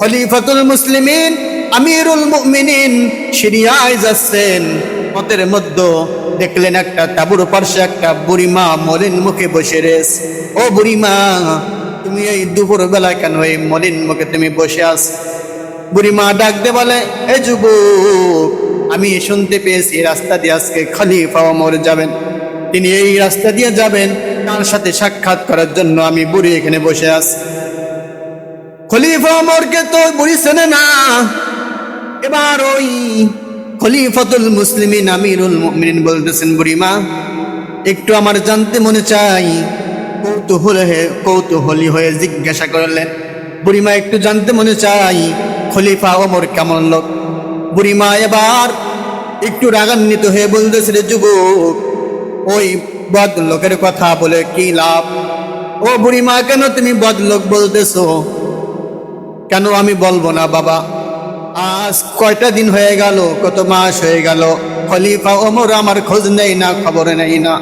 খলিফাতুল মুসলিমিন, আমিরুল মুমিনিন সিরিয়ায় যাচ্ছেন। পথের মধ্যে দেখলেন একটা তাবুর পার্শ্বে একটা বুড়িমা মলিন মুখে বসে রেস ও বুড়িমা, তুমি এই দুপুর বেলা কেন এই মলিন মুখে তুমি বসে আস বুড়িমা ডাক দে বলে, এ যুবক, আমি শুনতে পেয়েছি রাস্তা দিয়ে আজকে খলিফা ওমর যাবেন। তিনি এই রাস্তা দিয়ে যাবেন, তার সাথে সাক্ষাৎ করার জন্য আমি বুড়ি এখানে বসে আছি। খলিফা ওমরকে তো বুড়ি না এবার ওই খলিফাতুল মুসলিমিন, আমিরুল মুমিনিন বলতেছেন বুড়িমা একটু আমার জানতে মনে চাই। কৌতূহল হয়ে কৌতূহলী হয়ে জিজ্ঞাসা করলেন বুড়িমা একটু জানতে মনে চাই, খলিফা ওমর কেমন লোক? বুড়িমা এবার একটু রাগান্বিত হয়ে বলতেছিল যুবক, ওই বদ লোকের কথা বলে কি লাভ? ও বুড়িমা কেন তুমি বদলোক বলতেছো? কেন আমি বলব না, বাবা? আজ কয়টা দিন হয়ে গেল, কত মাস হয়ে গেল? খলিফা ওমর আমার খোঁজ নেই না, খবর নেই না।